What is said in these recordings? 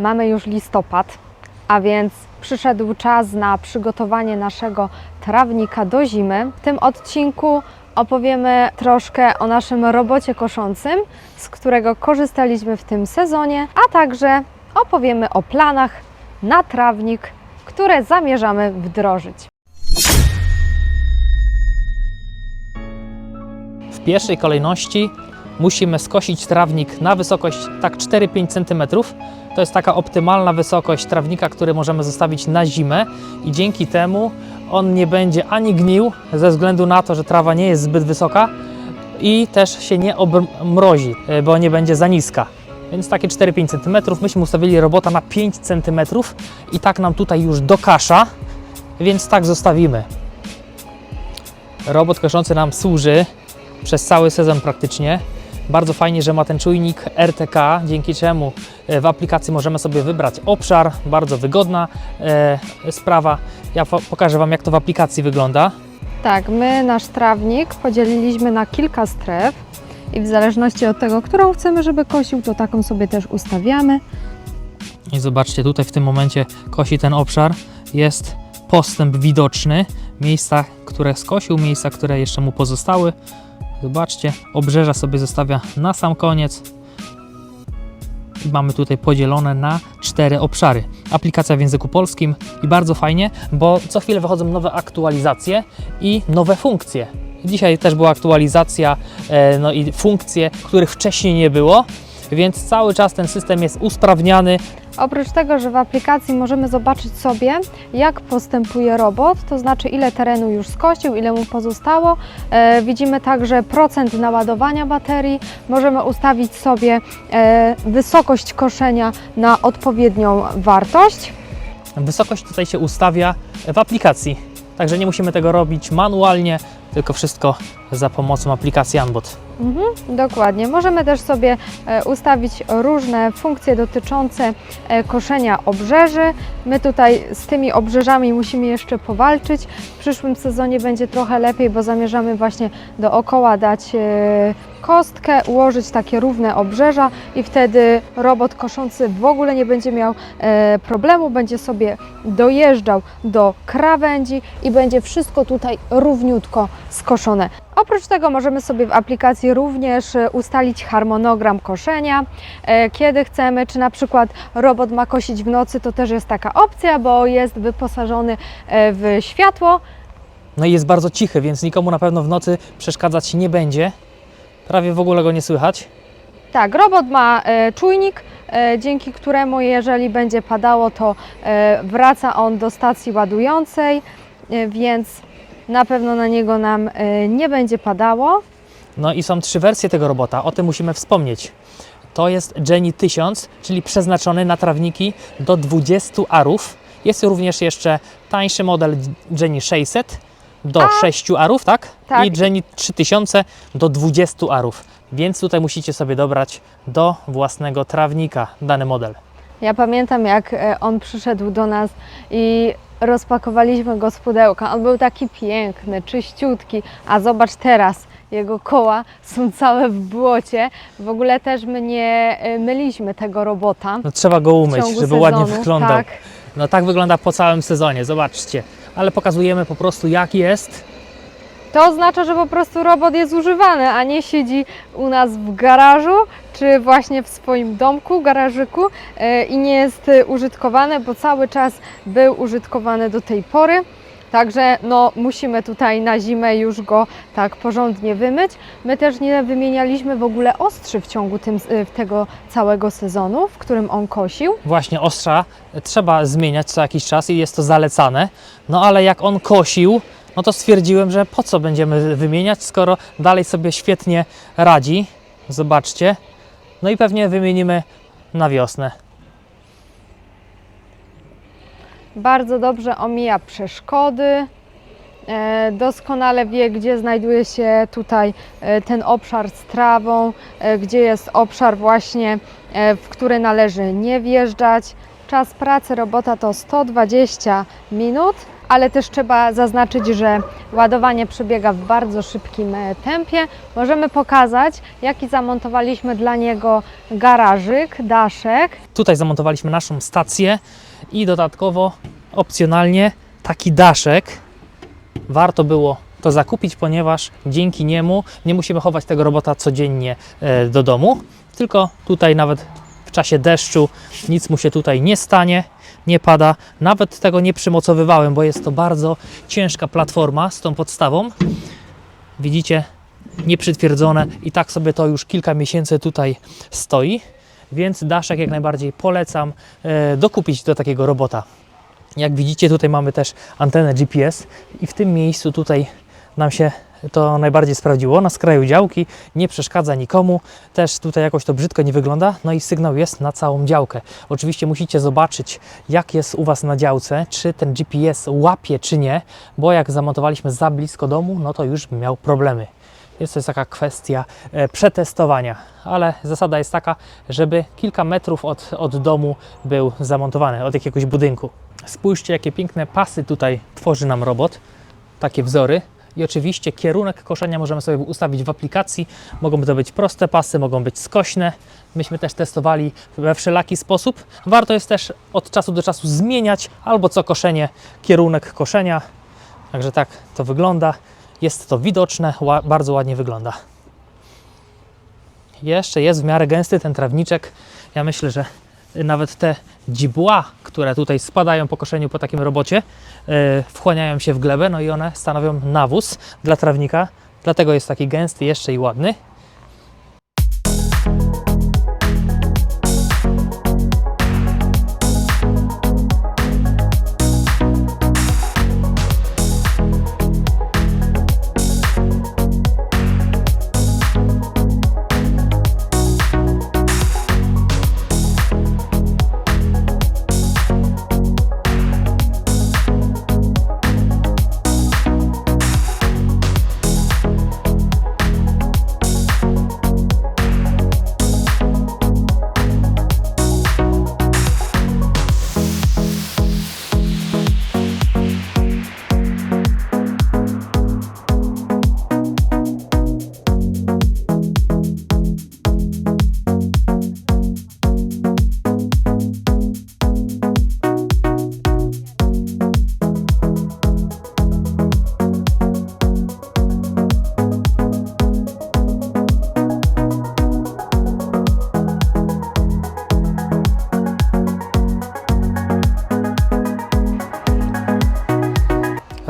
mamy już listopad, a więc przyszedł czas na przygotowanie naszego trawnika do zimy. W tym odcinku opowiemy troszkę o naszym robocie koszącym, z którego korzystaliśmy w tym sezonie, a także opowiemy o planach na trawnik, które zamierzamy wdrożyć. W pierwszej kolejności musimy skosić trawnik na wysokość tak 4-5 cm. To jest taka optymalna wysokość trawnika, który możemy zostawić na zimę i dzięki temu on nie będzie ani gnił ze względu na to, że trawa nie jest zbyt wysoka i też się nie obmrozi, e, bo nie będzie za niska. Więc takie 4-5 cm. Myśmy ustawili robota na 5 cm i tak nam tutaj już dokasza, więc tak zostawimy. Robot koszący nam służy przez cały sezon praktycznie. Bardzo fajnie, że ma ten czujnik RTK, dzięki czemu e, w aplikacji możemy sobie wybrać obszar. Bardzo wygodna e, sprawa. Ja po- pokażę Wam, jak to w aplikacji wygląda. Tak, my nasz trawnik podzieliliśmy na kilka stref i w zależności od tego, którą chcemy, żeby kosił, to taką sobie też ustawiamy. I zobaczcie, tutaj w tym momencie kosi ten obszar. Jest postęp widoczny. Miejsca, które skosił, miejsca, które jeszcze mu pozostały. Zobaczcie, obrzeża sobie zostawia na sam koniec. I mamy tutaj podzielone na cztery obszary. Aplikacja w języku polskim i bardzo fajnie, bo co chwilę wychodzą nowe aktualizacje i nowe funkcje. Dzisiaj też była aktualizacja, e, no i funkcje, których wcześniej nie było, więc cały czas ten system jest usprawniany. Oprócz tego, że w aplikacji możemy zobaczyć sobie, jak postępuje robot, to znaczy ile terenu już skosił, ile mu pozostało. E, widzimy także procent naładowania baterii. Możemy ustawić sobie e, wysokość koszenia na odpowiednią wartość. Wysokość tutaj się ustawia w aplikacji, także nie musimy tego robić manualnie, tylko wszystko za pomocą aplikacji Anbot. Mhm, dokładnie. Możemy też sobie e, ustawić różne funkcje dotyczące e, koszenia obrzeży. My tutaj z tymi obrzeżami musimy jeszcze powalczyć. W przyszłym sezonie będzie trochę lepiej, bo zamierzamy właśnie dookoła dać e, kostkę, ułożyć takie równe obrzeża i wtedy robot koszący w ogóle nie będzie miał e, problemu, będzie sobie dojeżdżał do krawędzi i będzie wszystko tutaj równiutko skoszone. Oprócz tego możemy sobie w aplikacji również e, ustalić harmonogram koszenia, e, kiedy chcemy, czy na przykład robot ma kosić w nocy, to też jest taka opcja, bo jest wyposażony w światło. No i jest bardzo cichy, więc nikomu na pewno w nocy przeszkadzać nie będzie. Prawie w ogóle go nie słychać. Tak, robot ma e, czujnik, e, dzięki któremu jeżeli będzie padało, to e, wraca on do stacji ładującej, e, więc na pewno na niego nam e, nie będzie padało. No i są trzy wersje tego robota, o tym musimy wspomnieć. To jest Jenny 1000, czyli przeznaczony na trawniki do 20 arów. Jest również jeszcze tańszy model Jenny 600 do 6 arów, tak? Tak. I Jenny 3000 do 20 arów. Więc tutaj musicie sobie dobrać do własnego trawnika dany model. Ja pamiętam, jak e, on przyszedł do nas i rozpakowaliśmy go z pudełka. On był taki piękny, czyściutki, a zobacz teraz, jego koła są całe w błocie. W ogóle też my nie e, myliśmy tego robota. No trzeba go w umyć, ciągu żeby ładnie sezonu. wyglądał. Tak. No tak wygląda po całym sezonie, zobaczcie. Ale pokazujemy po prostu jak jest. To oznacza, że po prostu robot jest używany, a nie siedzi u nas w garażu, czy właśnie w swoim domku, garażyku e, i nie jest użytkowany, bo cały czas był użytkowany do tej pory. Także no, musimy tutaj na zimę już go tak porządnie wymyć. My też nie wymienialiśmy w ogóle ostrzy w ciągu tym, tego całego sezonu, w którym on kosił. Właśnie ostrza trzeba zmieniać co jakiś czas i jest to zalecane. No ale jak on kosił, no to stwierdziłem, że po co będziemy wymieniać, skoro dalej sobie świetnie radzi. Zobaczcie. No i pewnie wymienimy na wiosnę. Bardzo dobrze omija przeszkody. E, Doskonale wie, gdzie znajduje się tutaj e, ten obszar z trawą, e, gdzie jest obszar właśnie, w który należy nie wjeżdżać. Czas pracy robota to 120 minut, ale też trzeba zaznaczyć, że ładowanie przebiega w bardzo szybkim tempie. Możemy pokazać, jaki zamontowaliśmy dla niego garażyk, daszek. Tutaj zamontowaliśmy naszą stację i dodatkowo opcjonalnie taki daszek warto było to zakupić, ponieważ dzięki niemu nie musimy chować tego robota codziennie e, do domu, tylko tutaj nawet w czasie deszczu nic mu się tutaj nie stanie, nie pada. Nawet tego nie przymocowywałem, bo jest to bardzo ciężka platforma z tą podstawą. Widzicie, nieprzytwierdzone i tak sobie to już kilka miesięcy tutaj stoi, więc daszek jak najbardziej polecam e, dokupić do takiego robota. Jak widzicie, tutaj mamy też antenę GPS i w tym miejscu tutaj nam się to najbardziej sprawdziło. Na skraju działki, nie przeszkadza nikomu, też tutaj jakoś to brzydko nie wygląda, no i sygnał jest na całą działkę. Oczywiście musicie zobaczyć, jak jest u Was na działce, czy ten GPS łapie, czy nie, bo jak zamontowaliśmy za blisko domu, no to już miał problemy. Jest to taka kwestia e, przetestowania, ale zasada jest taka, żeby kilka metrów od, od domu był zamontowany, od jakiegoś budynku. Spójrzcie, jakie piękne pasy tutaj tworzy nam robot, takie wzory. I oczywiście kierunek koszenia możemy sobie ustawić w aplikacji. Mogą to być proste pasy, mogą być skośne. Myśmy też testowali we wszelaki sposób. Warto jest też od czasu do czasu zmieniać albo co koszenie kierunek koszenia. Także tak to wygląda. Jest to widoczne, bardzo ładnie wygląda. Jeszcze jest w miarę gęsty ten trawniczek. Ja myślę, że nawet te dzibła, które tutaj spadają po koszeniu po takim robocie, e, wchłaniają się w glebę, no i one stanowią nawóz dla trawnika. Dlatego jest taki gęsty jeszcze i ładny.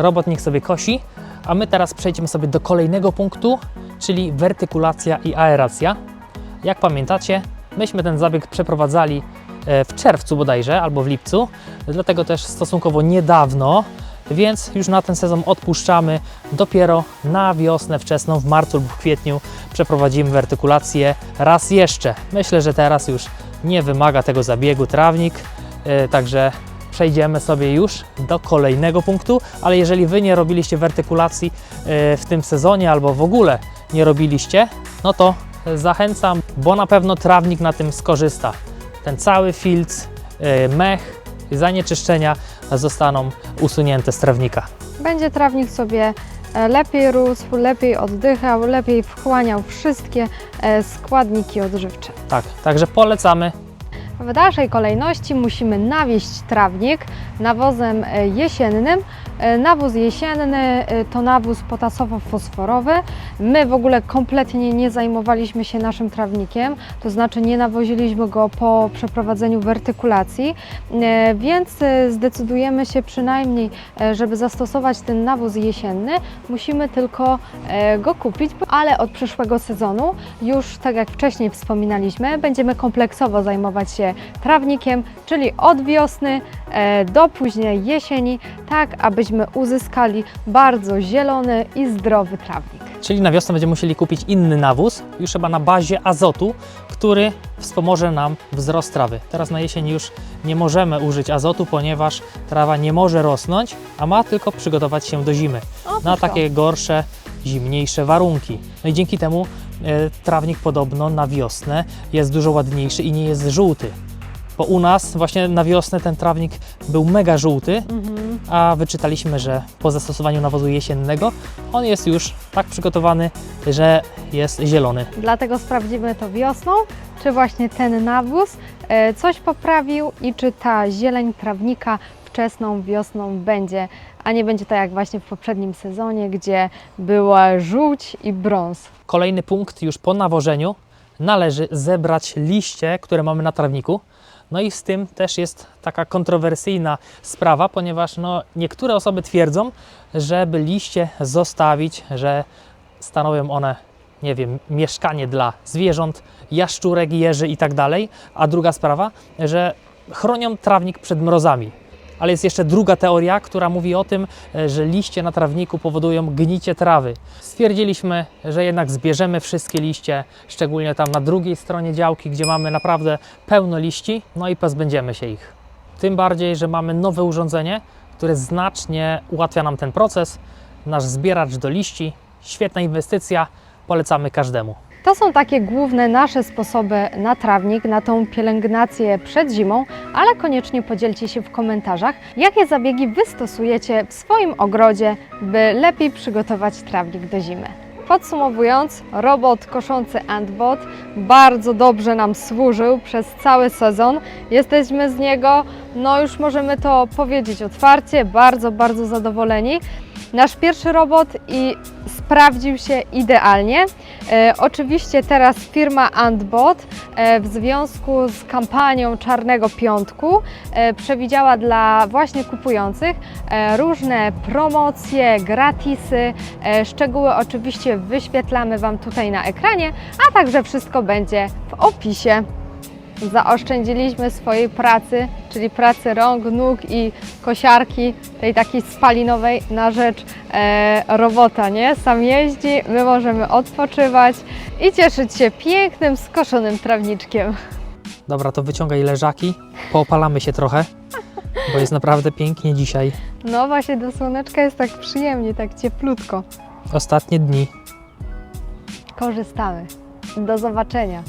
Robot niech sobie kosi, a my teraz przejdziemy sobie do kolejnego punktu, czyli wertykulacja i aeracja. Jak pamiętacie, myśmy ten zabieg przeprowadzali e, w czerwcu bodajże, albo w lipcu, dlatego też stosunkowo niedawno, więc już na ten sezon odpuszczamy. Dopiero na wiosnę wczesną, w marcu lub kwietniu przeprowadzimy wertykulację raz jeszcze. Myślę, że teraz już nie wymaga tego zabiegu trawnik, e, także przejdziemy sobie już do kolejnego punktu, ale jeżeli Wy nie robiliście wertykulacji e, w tym sezonie albo w ogóle nie robiliście, no to zachęcam, bo na pewno trawnik na tym skorzysta. Ten cały filc, e, mech, zanieczyszczenia zostaną usunięte z trawnika. Będzie trawnik sobie e, lepiej rósł, lepiej oddychał, lepiej wchłaniał wszystkie składniki odżywcze. Tak, także polecamy. W dalszej kolejności musimy nawieść trawnik nawozem e, jesiennym. E, Nawóz jesienny e, to nawóz potasowo-fosforowy. My w ogóle kompletnie nie zajmowaliśmy się naszym trawnikiem, to znaczy nie nawoziliśmy go po przeprowadzeniu wertykulacji, więc zdecydujemy się przynajmniej, żeby zastosować ten nawóz jesienny, musimy tylko go kupić, ale od przyszłego sezonu już tak jak wcześniej wspominaliśmy, będziemy kompleksowo zajmować się trawnikiem, czyli od wiosny e, do późnej jesieni, tak abyśmy uzyskali bardzo zielony i zdrowy trawnik. Czyli na wiosnę będziemy musieli kupić inny nawóz, już chyba na bazie azotu, który wspomoże nam wzrost trawy. Teraz na jesień już nie możemy użyć azotu, ponieważ trawa nie może rosnąć, a ma tylko przygotować się do zimy. Na takie gorsze, zimniejsze warunki. No i dzięki temu trawnik podobno na wiosnę jest dużo ładniejszy i nie jest żółty. Bo u nas właśnie na wiosnę ten trawnik był mega żółty, Mhm. a wyczytaliśmy, że po zastosowaniu nawozu jesiennego on jest już tak przygotowany, że jest zielony. Dlatego sprawdzimy to wiosną, czy właśnie ten nawóz e, coś poprawił i czy ta zieleń trawnika wczesną wiosną będzie, a nie będzie tak jak właśnie w poprzednim sezonie, gdzie była żółć i brąz. Kolejny punkt już po nawożeniu należy zebrać liście, które mamy na trawniku. No i z tym też jest taka kontrowersyjna sprawa, ponieważ no, niektóre osoby twierdzą, żeby liście zostawić, że stanowią one, nie wiem, mieszkanie dla zwierząt, jaszczurek, jeży i tak dalej. A druga sprawa, że chronią trawnik przed mrozami. Ale jest jeszcze druga teoria, która mówi o tym, e, że liście na trawniku powodują gnicie trawy. Stwierdziliśmy, że jednak zbierzemy wszystkie liście, szczególnie tam na drugiej stronie działki, gdzie mamy naprawdę pełno liści, no i pozbędziemy się ich. Tym bardziej, że mamy nowe urządzenie, które znacznie ułatwia nam ten proces. Nasz zbieracz do liści, świetna inwestycja, polecamy każdemu. To są takie główne nasze sposoby na trawnik, na tą pielęgnację przed zimą, ale koniecznie podzielcie się w komentarzach, jakie zabiegi Wy stosujecie w swoim ogrodzie, by lepiej przygotować trawnik do zimy. Podsumowując, robot koszący Antbot bardzo dobrze nam służył przez cały sezon. Jesteśmy z niego, no już możemy to powiedzieć otwarcie, bardzo, bardzo zadowoleni. Nasz pierwszy robot i sprawdził się idealnie. E, oczywiście teraz firma Antbot e, w związku z kampanią Czarnego Piątku e, przewidziała dla właśnie kupujących e, różne promocje, gratisy. E, szczegóły oczywiście wyświetlamy Wam tutaj na ekranie, a także wszystko będzie w opisie. Zaoszczędziliśmy swojej pracy, czyli pracy rąk, nóg i kosiarki, tej takiej spalinowej na rzecz e, robota, nie? Sam jeździ, my możemy odpoczywać i cieszyć się pięknym, skoszonym trawniczkiem. Dobra, to wyciągaj leżaki, poopalamy się trochę, bo jest naprawdę pięknie dzisiaj. No właśnie do słoneczka jest tak przyjemnie, tak cieplutko. Ostatnie dni. Korzystamy. Do zobaczenia.